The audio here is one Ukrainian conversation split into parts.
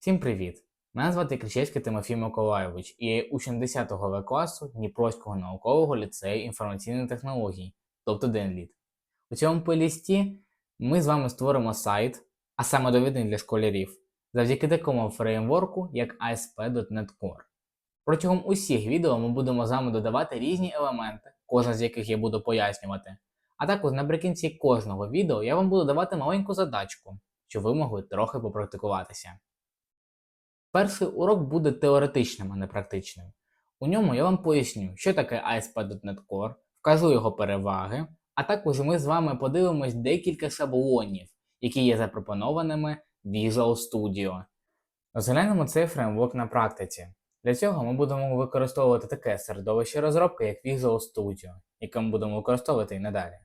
Всім привіт! Мене звати Кричевський Тимофій Миколайович і я учень 10 В класу Дніпровського наукового ліцею інформаційних технологій, тобто ДНЛІТ. У цьому плейлісті ми з вами створимо сайт, а саме довідний для школярів, завдяки такому фреймворку, як ASP.NET Core. Протягом усіх відео ми будемо з вами додавати різні елементи, кожен з яких я буду пояснювати. А також наприкінці кожного відео я вам буду давати маленьку задачку, щоб ви могли трохи попрактикуватися. Перший урок буде теоретичним, а не практичним. У ньому я вам поясню, що таке ASP.NET Core, вкажу його переваги, а також ми з вами подивимось декілька шаблонів, які є запропонованими Visual Studio. Розглянемо цей фреймворк на практиці. Для цього ми будемо використовувати таке середовище розробки, як Visual Studio, яке ми будемо використовувати і надалі.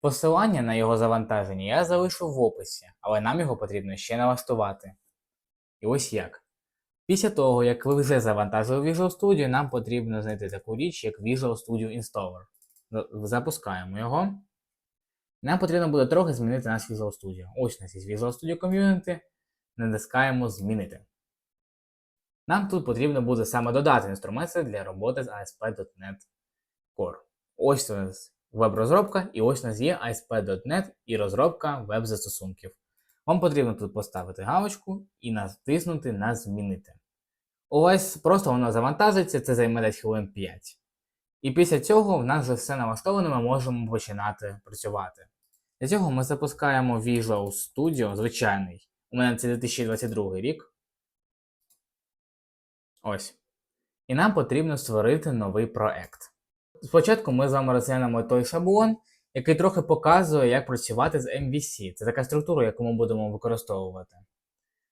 Посилання на його завантаження я залишу в описі, але нам його потрібно ще налаштувати. І ось як. Після того, як ви вже завантажили Visual Studio, нам потрібно знайти таку річ, як Visual Studio Installer. Запускаємо його. Нам потрібно буде трохи змінити наш Visual Studio. Ось у нас є Visual Studio Community. Натискаємо Змінити. Нам тут потрібно буде саме додати інструменти для роботи з ASP.NET Core. Ось у нас веб-розробка, і ось у нас є ASP.NET і розробка веб-застосунків. Вам потрібно тут поставити галочку і натиснути на Змінити. У вас просто воно завантажиться, це займе десь хвилин 5. І після цього в нас вже все налаштовано, ми можемо починати працювати. Для цього ми запускаємо Visual Studio звичайний. У мене це 2022 рік. Ось. І нам потрібно створити новий проект. Спочатку ми з вами розглянемо той шаблон, який трохи показує, як працювати з MVC. Це така структура, яку ми будемо використовувати.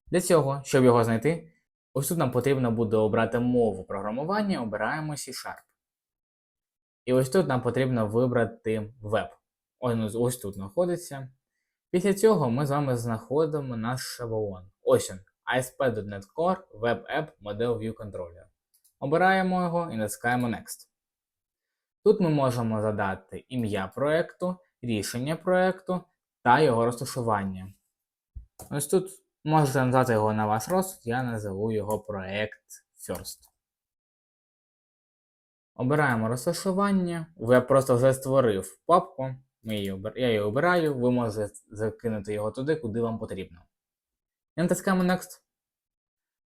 Для цього, щоб його знайти, ось тут нам потрібно буде обрати мову програмування, обираємо C-Sharp. І ось тут нам потрібно вибрати веб. Ось, ось тут знаходиться. Після цього ми з вами знаходимо наш шаблон. Ось він. ASP.NET Core Web App Model View Controller. Обираємо його і натискаємо Next. Тут ми можемо задати ім'я проекту, рішення проекту та його розташування. Ось тут можете назвати його на ваш розсуд, я назову його проект First. Обираємо розташування. Я просто вже створив папку. Я її обираю, ви можете закинути його туди, куди вам потрібно. І натискаємо Next.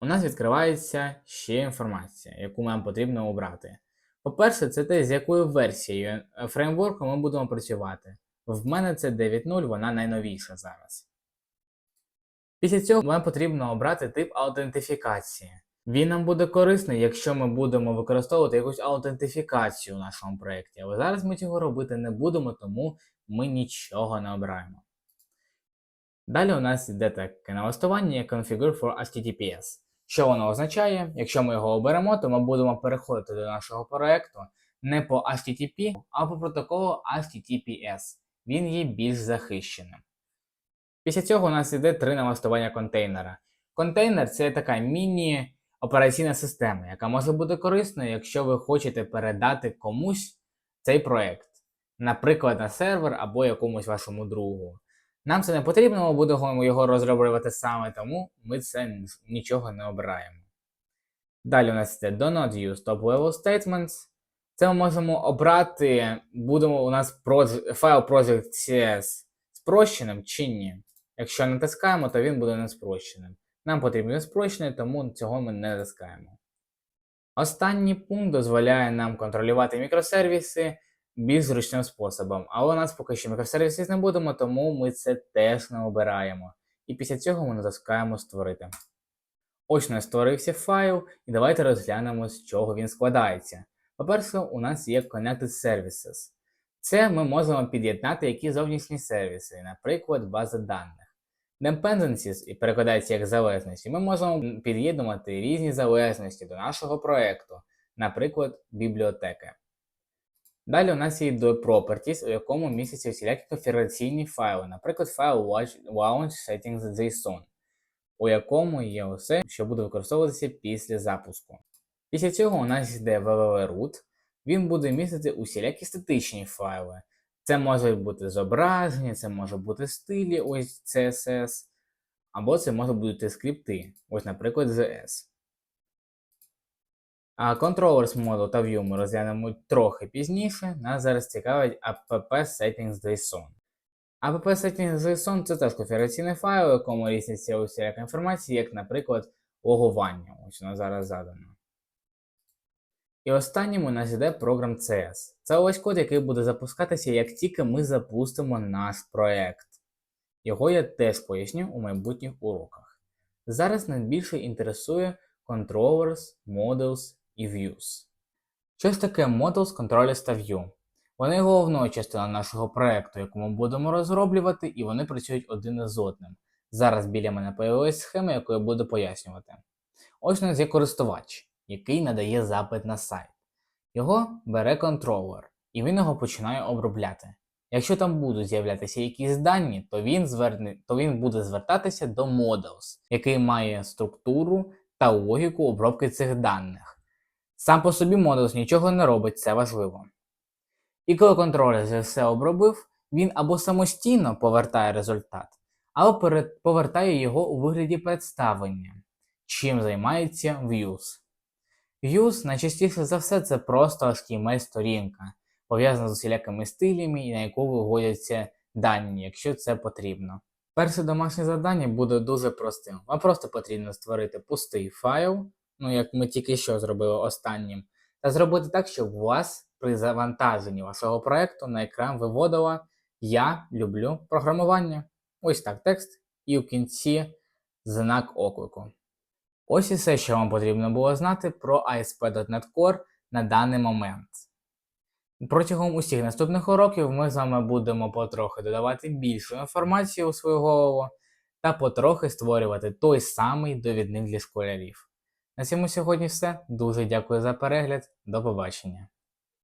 У нас відкривається ще інформація, яку нам потрібно обрати. По-перше, це те, з якою версією е, фреймворку ми будемо працювати. В мене це 9.0, вона найновіша зараз. Після цього нам потрібно обрати тип аутентифікації. Він нам буде корисний, якщо ми будемо використовувати якусь аутентифікацію у нашому проєкті. Але зараз ми цього робити не будемо, тому ми нічого не обираємо. Далі у нас йде таке налаштування Configure for HTTPS. Що воно означає? Якщо ми його оберемо, то ми будемо переходити до нашого проекту не по HTTP, а по протоколу HTTPS. Він є більш захищеним. Після цього у нас йде три налаштування контейнера. Контейнер це така міні-операційна система, яка може бути корисною, якщо ви хочете передати комусь цей проект, наприклад, на сервер або якомусь вашому другу. Нам це не потрібно, ми будемо його розроблювати саме, тому ми це нічого не обираємо. Далі у нас йде Do not use top level statements. Це ми можемо обрати, будемо у нас файл project.cs спрощеним чи ні. Якщо натискаємо, то він буде не спрощеним. Нам потрібен спрощений, тому цього ми не натискаємо. Останній пункт дозволяє нам контролювати мікросервіси більш зручним способом. Але у нас поки що мікросервісів не будемо, тому ми це теж не обираємо. І після цього ми натискаємо Створити. Ось у нас створився файл, і давайте розглянемо, з чого він складається. По-перше, у нас є Connected Services. Це ми можемо під'єднати які зовнішні сервіси, наприклад, база даних. Dependencies і перекладається як залежності. Ми можемо під'єднувати різні залежності до нашого проєкту, наприклад, бібліотеки. Далі у нас є до Properties, у якому містяться всілякі конфігураційні файли, наприклад, файл Launch Settings.json, у якому є усе, що буде використовуватися після запуску. Після цього у нас йде www.root, він буде містити усілякі статичні файли. Це може бути зображення, це може бути стилі, ось CSS, або це можуть бути скрипти, ось, наприклад, ZS. А Controllers Model та View ми розглянемо трохи пізніше. Нас зараз цікавить app settings.json. app settings.json це теж конфігураційний файл, у якому різняться усіляка інформація, як, наприклад, логування. Ось воно зараз задано. І останнім у нас іде програм CS. Це ось код, який буде запускатися, як тільки ми запустимо наш проект. Його я теж поясню у майбутніх уроках. Зараз нас більше інтересує Controllers, Models і Views. Щось таке Models, Controllers та View. Вони головною частиною нашого проекту, яку ми будемо розроблювати, і вони працюють один із одним. Зараз біля мене появилась схема, яку я буду пояснювати. Ось у нас є користувач, який надає запит на сайт. Його бере контролер, і він його починає обробляти. Якщо там будуть з'являтися якісь дані, то він, зверне, то він буде звертатися до Models, який має структуру та логіку обробки цих даних. Сам по собі Models нічого не робить, це важливо. І коли контролер вже все обробив, він або самостійно повертає результат, або повертає його у вигляді представлення, чим займається Views. Views найчастіше за все це просто HTML-сторінка, пов'язана з усілякими стилями і на яку виводяться дані, якщо це потрібно. Перше домашнє завдання буде дуже простим. Вам просто потрібно створити пустий файл, ну як ми тільки що зробили останнім, та зробити так, щоб у вас при завантаженні вашого проекту на екран виводило Я люблю програмування. Ось так текст, і в кінці знак оклику. Ось і все, що вам потрібно було знати про ASP.NET Core на даний момент. Протягом усіх наступних уроків ми з вами будемо потрохи додавати більшу інформацію у свою голову та потрохи створювати той самий довідник для школярів. На цьому сьогодні все. Дуже дякую за перегляд. До побачення.